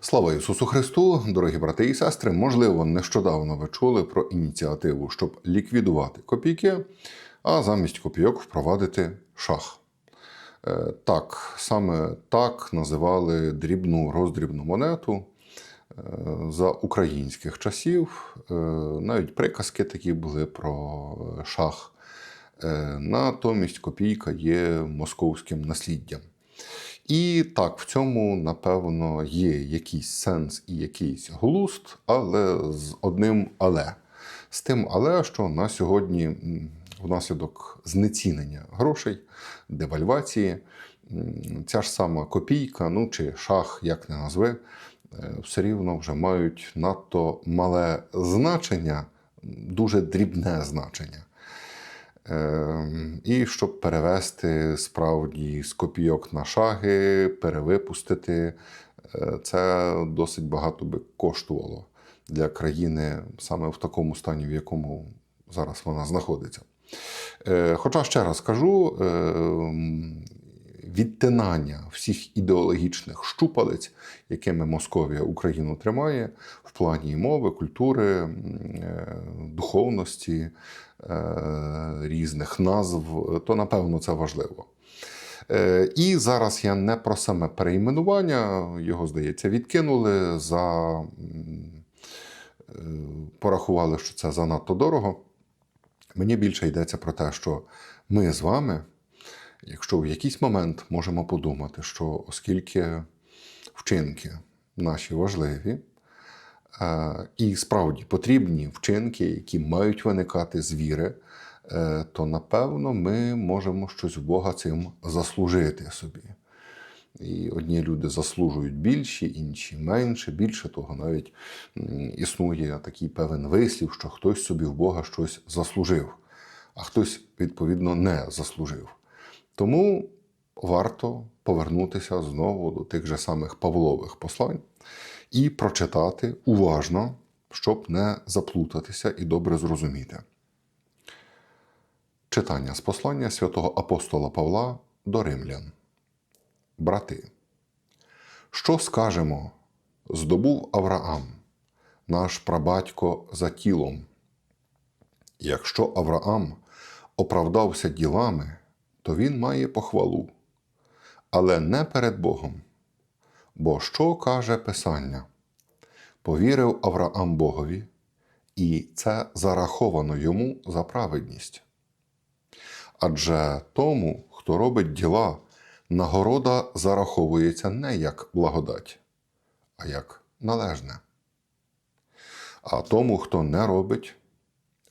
Слава Ісусу Христу, дорогі брати і сестри. Можливо, нещодавно ви чули про ініціативу, щоб ліквідувати копійки, а замість копійок впровадити шах. Е, Так, саме так називали дрібну роздрібну монету е, за українських часів. Е, Навіть приказки такі були про шах. Натомість копійка є московським насліддям. І так, в цьому, напевно, є якийсь сенс і якийсь глуст, але з одним але. З тим, але, що на сьогодні, внаслідок знецінення грошей, девальвації, ця ж сама копійка, ну чи шах, як не назви, е, все рівно вже мають надто мале значення, дуже дрібне значення. Ем, І щоб перевести справді з копійок на шаги, перевипустити, е, це досить багато би коштувало для країни саме в такому стані, в якому зараз вона знаходиться. Е, Хоча ще раз кажу, ем, відтинання всіх ідеологічних щупалець, якими Московія Україну тримає в плані мови, культури, е, духовності, різних назв, то напевно це важливо. Е, І зараз я не про саме перейменування, його, здається, відкинули за е, порахували, що це занадто дорого. Мені більше йдеться про те, що ми з вами, якщо в якийсь момент можемо подумати, що оскільки вчинки наші важливі, е, і справді потрібні вчинки, які мають виникати з віри, е, то напевно ми можемо щось в Бога цим заслужити собі. І одні люди заслужують більші, інші менше. Більше того, навіть існує такий певен вислів, що хтось собі в Бога щось заслужив, а хтось, відповідно, не заслужив. Тому варто повернутися знову до тих же самих Павлових послань і прочитати уважно, щоб не заплутатися і добре зрозуміти. Читання з послання святого апостола Павла до римлян. Брати, що скажемо, здобув Авраам, наш прабатько за тілом? Якщо Авраам оправдався ділами, то він має похвалу, але не перед Богом. Бо що каже Писання? Повірив Авраам Богові, і це зараховано йому за праведність. Адже тому, хто робить діла, нагорода зараховується не як благодать, а як належне. А тому, хто не робить,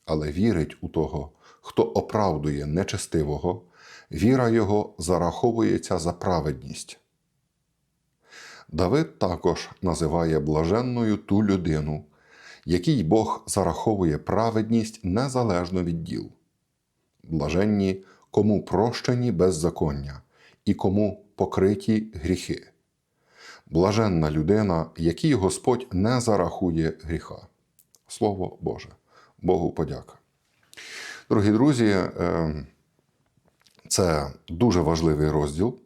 але вірить у того, хто оправдує нечестивого, віра його зараховується за праведність. Давид також називає блаженною ту людину, якій Бог зараховує праведність незалежно від діл. Блаженні, кому прощені беззаконня і кому покриті гріхи. Блаженна людина, якій Господь не зарахує гріха. Слово Боже, Богу подяка. Дорогі друзі, е, це дуже важливий розділ.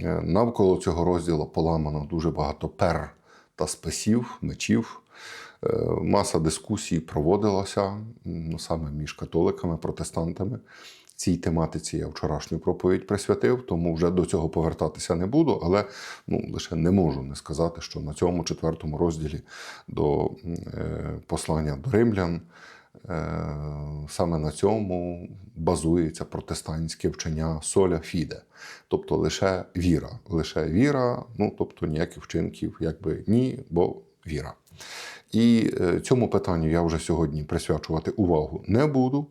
Е, Навколо цього розділу поламано дуже багато пер та списів, мечів. Е, Маса дискусій проводилася ну, саме між католиками, протестантами. Цій тематиці я вчорашню проповідь присвятив, тому вже до цього повертатися не буду, але ну, лише не можу не сказати, що на цьому четвертому розділі до е, послання до римлян саме на цьому базується протестантське вчення соля фіде, тобто лише віра. Лише віра, ну тобто ніяких вчинків, якби ні, бо віра. І е, цьому питанню я вже сьогодні присвячувати увагу не буду.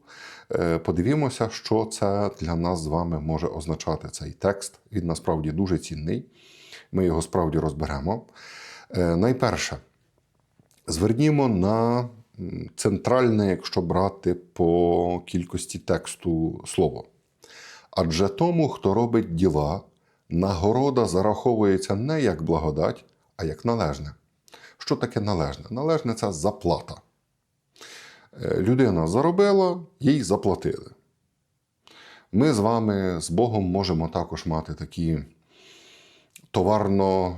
Е, Подивімося, що це для нас з вами може означати цей текст. Він насправді дуже цінний. Ми його справді розберемо. Е, Найперше, звернімо на центральне, якщо брати по кількості тексту слово. Адже тому, хто робить діла, нагорода зараховується не як благодать, а як належне. Що таке належне? Належне це заплата. Е, Людина заробила, їй заплатили. Ми з вами з Богом можемо також мати такі товарно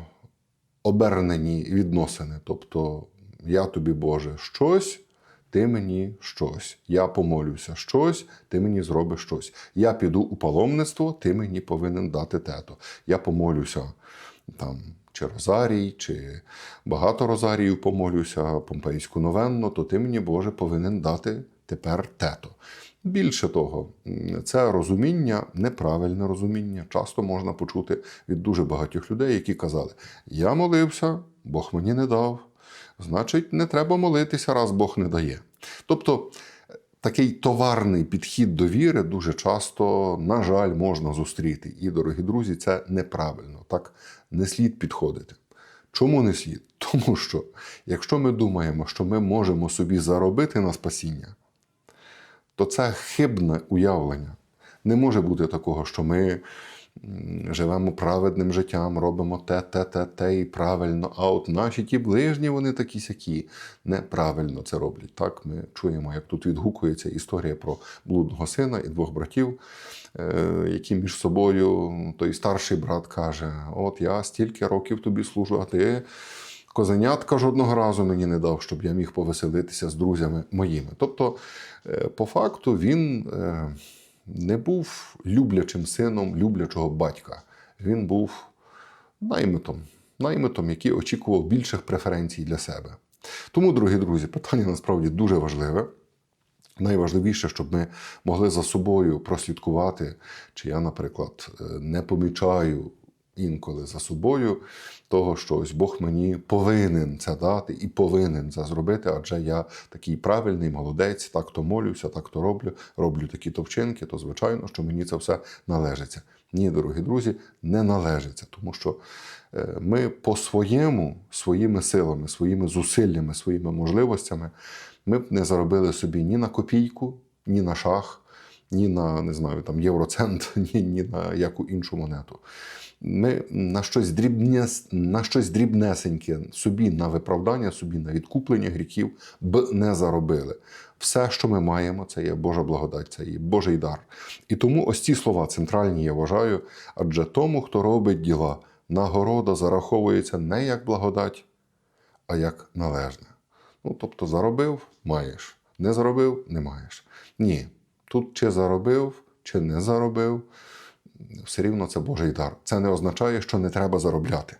обернені відносини. Тобто, я тобі, Боже, щось, ти мені щось. Я помолюся щось, ти мені зробиш щось. Я піду у паломництво, ти мені повинен дати тето. Я помолюся там. Чи розарій, чи багато розаріїв помолюся, помпейську новенну, то ти мені, Боже, повинен дати тепер тето. Більше того, це розуміння, неправильне розуміння, часто можна почути від дуже багатьох людей, які казали: Я молився, Бог мені не дав, значить, не треба молитися, раз Бог не дає. Тобто, такий товарний підхід до віри дуже часто, на жаль, можна зустріти. І, дорогі друзі, це неправильно. Так не слід підходити. Чому не слід? Тому що якщо ми думаємо, що ми можемо собі заробити на спасіння, то це хибне уявлення. Не може бути такого, що ми живемо праведним життям, робимо те, те, те, те і правильно. А от наші ті ближні, вони такі сякі, неправильно це роблять. Так, ми чуємо, як тут відгукується історія про блудного сина і двох братів, е, які між собою той старший брат каже: От я стільки років тобі служу, а ти. Козенятка жодного разу мені не дав, щоб я міг повеселитися з друзями моїми. Тобто, е, по факту, він е, не був люблячим сином люблячого батька. Він був наймитом, наймитом, який очікував більших преференцій для себе. Тому, дорогі друзі, питання насправді дуже важливе. Найважливіше, щоб ми могли за собою прослідкувати, чи я, наприклад, е, не помічаю інколи за собою того, що ось Бог мені повинен це дати і повинен це зробити, адже я такий правильний молодець, так то молюся, так то роблю, роблю такі то вчинки, то звичайно, що мені це все належиться. Ні, дорогі друзі, не належиться, тому що е, ми по-своєму, своїми силами, своїми зусиллями, своїми можливостями, ми б не заробили собі ні на копійку, ні на шах, ні на не знаю, там євроцент, ні, ні на яку іншу монету. Ми на щось дрібне, на щось дрібнесеньке собі на виправдання, собі на відкуплення гріхів б не заробили. Все, що ми маємо, це є Божа благодать, це є Божий дар. І тому ось ці слова центральні я вважаю, адже тому, хто робить діла, нагорода зараховується не як благодать, а як належне. Ну, тобто, заробив маєш, не заробив не маєш. Ні, тут чи заробив, чи не заробив, все рівно це Божий дар. Це не означає, що не треба заробляти.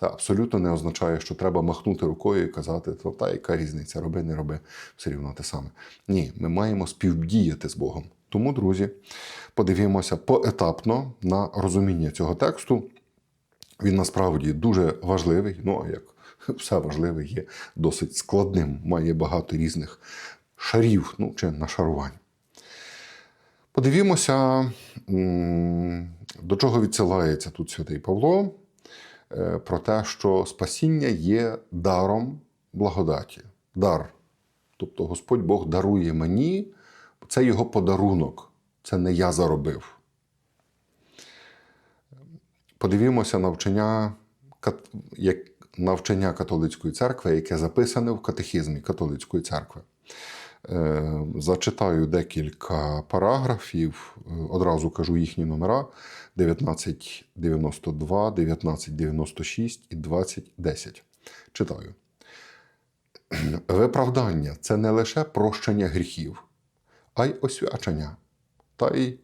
Це абсолютно не означає, що треба махнути рукою і казати, то та яка різниця, роби, не роби, все рівно те саме. Ні, ми маємо співдіяти з Богом. Тому, друзі, подивімося поетапно на розуміння цього тексту. Він насправді дуже важливий, ну а як все важливе є досить складним, має багато різних шарів ну, чи нашарувань. Подивімося, до чого відсилається тут святий Павло, е, про те, що спасіння є даром благодаті. Дар. Тобто Господь Бог дарує мені, це його подарунок, це не я заробив. Подивімося навчання, навчання католицької церкви, яке записане в катехізмі католицької церкви. Е, Зачитаю декілька параграфів, е, одразу кажу їхні номера: 1992, 1996 і 2010. Читаю. Виправдання це не лише прощення гріхів, а й освячення та й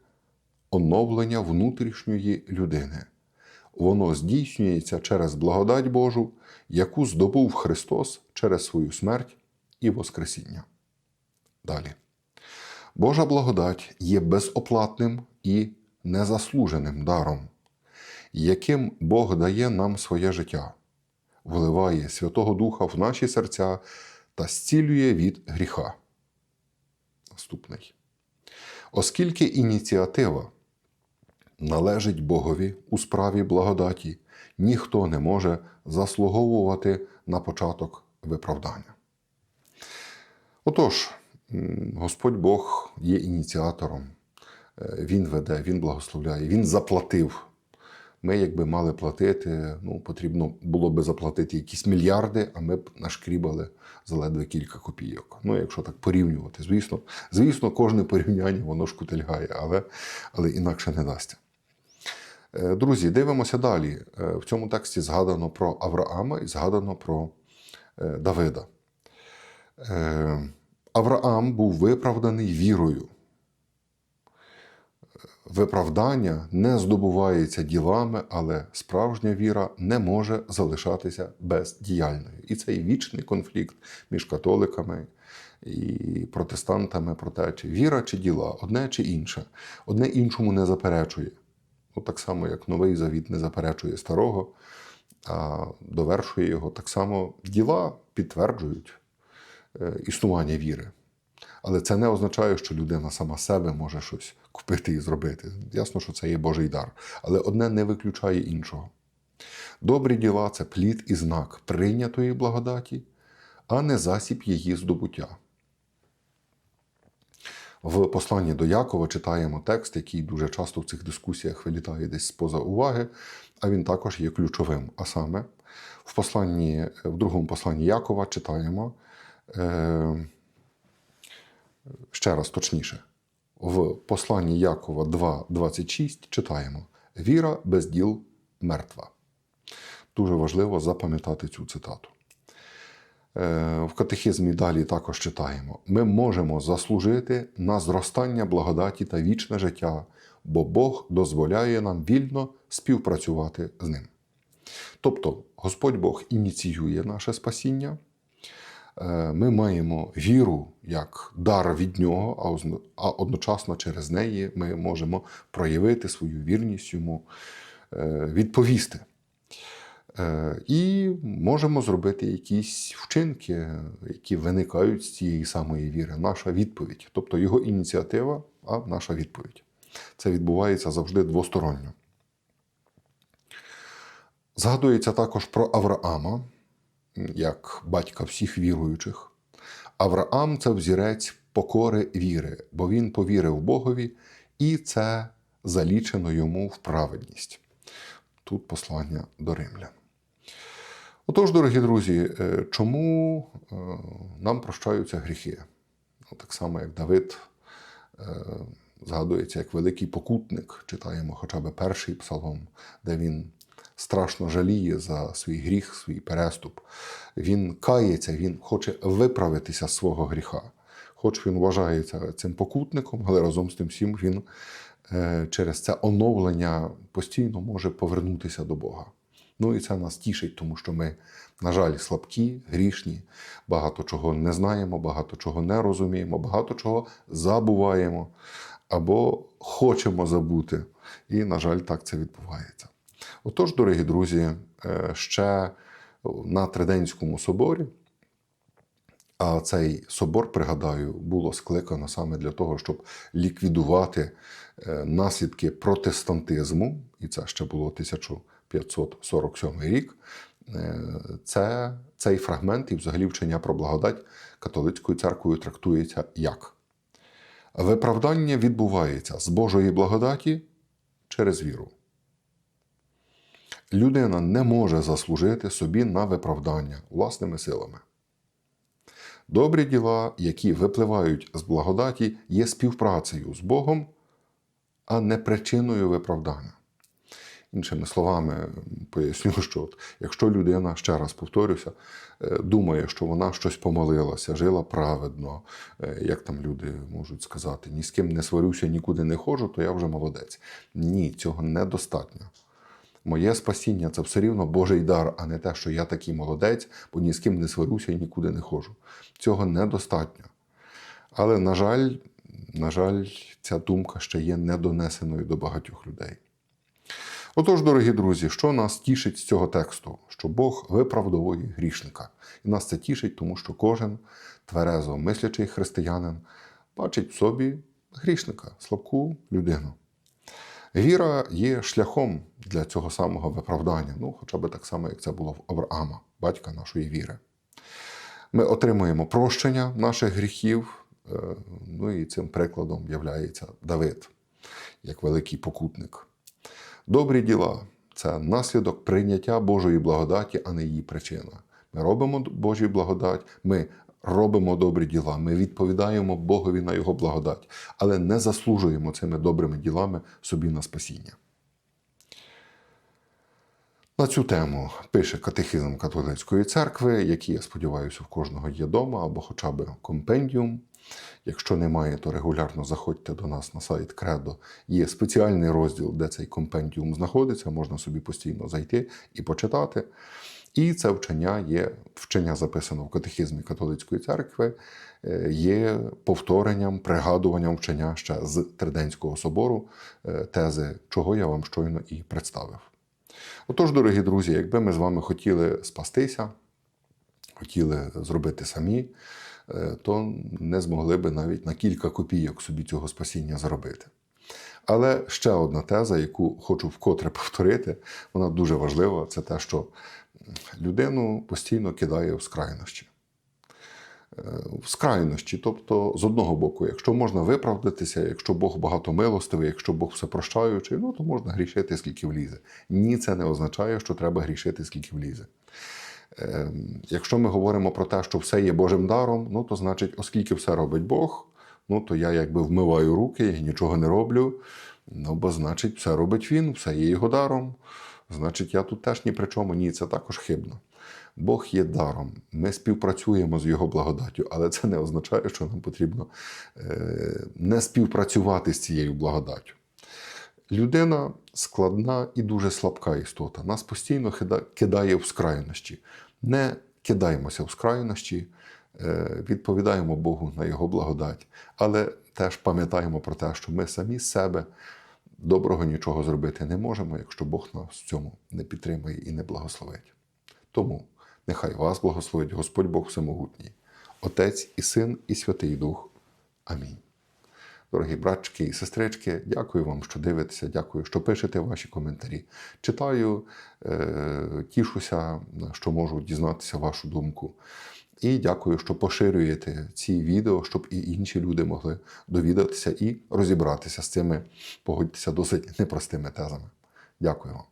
оновлення внутрішньої людини. Воно здійснюється через благодать Божу, яку здобув Христос через свою смерть і Воскресіння. Далі. Божа благодать є безоплатним і незаслуженим даром, яким Бог дає нам своє життя, вливає Святого Духа в наші серця та зцілює від гріха. Наступний. Оскільки ініціатива належить Богові у справі благодаті, ніхто не може заслуговувати на початок виправдання. Отож, Господь Бог є ініціатором, Е, Він веде, Він благословляє, Він заплатив. Ми, якби мали платити, ну, потрібно було би заплатити якісь мільярди, а ми б нашкрібали за ледве кілька копійок. Ну, якщо так порівнювати, звісно, звісно, кожне порівняння воно шкутильгає, але, але інакше не дасться. Е, Друзі, дивимося далі. Е, В цьому тексті згадано про Авраама і згадано про Давида. Авраам був виправданий вірою. Виправдання не здобувається ділами, але справжня віра не може залишатися бездіяльною. І цей вічний конфлікт між католиками і протестантами про те, чи віра чи діла, одне чи інше, одне іншому не заперечує. Ну, так само, як новий завіт не заперечує старого, а довершує його, так само діла підтверджують існування віри. Але це не означає, що людина сама себе може щось купити і зробити. Ясно, що це є Божий дар. Але одне не виключає іншого. Добрі діла це плід і знак прийнятої благодаті, а не засіб її здобуття. В посланні до Якова читаємо текст, який дуже часто в цих дискусіях вилітає десь споза уваги, а він також є ключовим. А саме, в, посланні, в другому посланні Якова читаємо. Е, ще раз точніше, в посланні Якова 2.26 читаємо: Віра без діл мертва. Дуже важливо запам'ятати цю цитату. Е, В катехизмі далі також читаємо: ми можемо заслужити на зростання благодаті та вічне життя, бо Бог дозволяє нам вільно співпрацювати з ним. Тобто, Господь Бог ініціює наше спасіння. Е, Ми маємо віру як дар від нього, а одночасно через неї ми можемо проявити свою вірність йому, е, відповісти. Е, І можемо зробити якісь вчинки, які виникають з цієї самої віри. Наша відповідь, тобто його ініціатива, а наша відповідь. Це відбувається завжди двосторонньо. Згадується також про Авраама, як батька всіх віруючих. Авраам це взірець покори віри, бо він повірив Богові, і це залічено йому в праведність. Тут послання до римлян. Отож, дорогі друзі, е, чому е, нам прощаються гріхи? Ну, Так само, як Давид е, згадується як великий покутник, читаємо хоча б перший псалом, де він страшно жаліє за свій гріх, свій переступ. Він кається, він хоче виправитися з свого гріха. Хоч він вважається цим покутником, але разом з тим всім він е, через це оновлення постійно може повернутися до Бога. Ну і це нас тішить, тому що ми, на жаль, слабкі, грішні, багато чого не знаємо, багато чого не розуміємо, багато чого забуваємо або хочемо забути. І, на жаль, так це відбувається. Отож, дорогі друзі, е, ще на Триденському соборі, а цей собор, пригадаю, було скликано саме для того, щоб ліквідувати е, наслідки протестантизму, і це ще було 1547 рік. Е, Це, цей фрагмент і взагалі вчення про благодать католицькою церквою трактується як виправдання відбувається з Божої благодаті через віру. Людина не може заслужити собі на виправдання власними силами. Добрі діла, які випливають з благодаті, є співпрацею з Богом, а не причиною виправдання. Іншими словами, поясню, що от, якщо людина, ще раз повторюся, е, думає, що вона щось помолилася, жила праведно, е, як там люди можуть сказати, ні з ким не сварюся, нікуди не ходжу, то я вже молодець. Ні, цього недостатньо. Моє спасіння це все рівно Божий дар, а не те, що я такий молодець, бо ні з ким не сварюся і нікуди не ходжу. Цього недостатньо. Але, на жаль, на жаль, ця думка ще є недонесеною до багатьох людей. Отож, дорогі друзі, що нас тішить з цього тексту? Що Бог виправдовує грішника. І нас це тішить, тому що кожен тверезо мислячий християнин бачить в собі грішника, слабку людину. Віра є шляхом для цього самого виправдання, ну, хоча б так само, як це було в Авраама, батька нашої віри. Ми отримуємо прощення наших гріхів, е, ну і цим прикладом являється Давид, як великий покутник. Добрі діла це наслідок прийняття Божої благодаті, а не її причина. Ми робимо Божу благодать, ми робимо добрі діла, ми відповідаємо Богові на Його благодать, але не заслужуємо цими добрими ділами собі на спасіння. На цю тему пише катехизм католицької церкви, який, я сподіваюся, в кожного є дома або хоча б компендіум. Якщо немає, то регулярно заходьте до нас на сайт Кредо. Є спеціальний розділ, де цей компендіум знаходиться. Можна собі постійно зайти і почитати. І це вчення є вчення записано в катехизмі католицької церкви, е, є повторенням, пригадуванням вчення ще з Триденського собору, е, тези, чого я вам щойно і представив. Отож, дорогі друзі, якби ми з вами хотіли спастися, хотіли зробити самі, е, то не змогли би навіть на кілька копійок собі цього спасіння заробити. Але ще одна теза, яку хочу вкотре повторити, вона дуже важлива, це те, що людину постійно кидає в скрайнощі. Е, В скрайнощі, тобто, з одного боку, якщо можна виправдатися, якщо Бог багато милостивий, якщо Бог все прощаючий, ну то можна грішити, скільки влізе. Ні, це не означає, що треба грішити, скільки влізе. Е, Якщо ми говоримо про те, що все є Божим даром, ну то значить, оскільки все робить Бог, ну то я якби вмиваю руки, я нічого не роблю. Ну, бо значить, все робить він, все є його даром. Значить, я тут теж ні при чому. Ні, це також хибно. Бог є даром. Ми співпрацюємо з Його благодаттю, але це не означає, що нам потрібно е, не співпрацювати з цією благодаттю. Людина складна і дуже слабка істота. Нас постійно кидає в скрайнощі. Не кидаємося в скрайнощі, е, відповідаємо Богу на Його благодать, але теж пам'ятаємо про те, що ми самі себе доброго нічого зробити не можемо, якщо Бог нас в цьому не підтримує і не благословить. Тому нехай вас благословить Господь Бог Всемогутній, Отець і Син, і Святий Дух. Амінь. Дорогі братчики і сестрички, дякую вам, що дивитеся, дякую, що пишете ваші коментарі. Читаю, е, тішуся, що можу дізнатися вашу думку. І дякую, що поширюєте ці відео, щоб і інші люди могли довідатися і розібратися з цими, погодьтеся, досить непростими тезами. Дякую вам.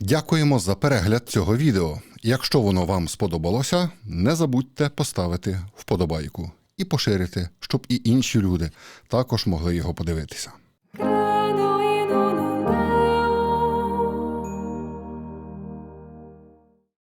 Дякуємо за перегляд цього відео. Якщо воно вам сподобалося, не забудьте поставити вподобайку і поширити, щоб і інші люди також могли його подивитися.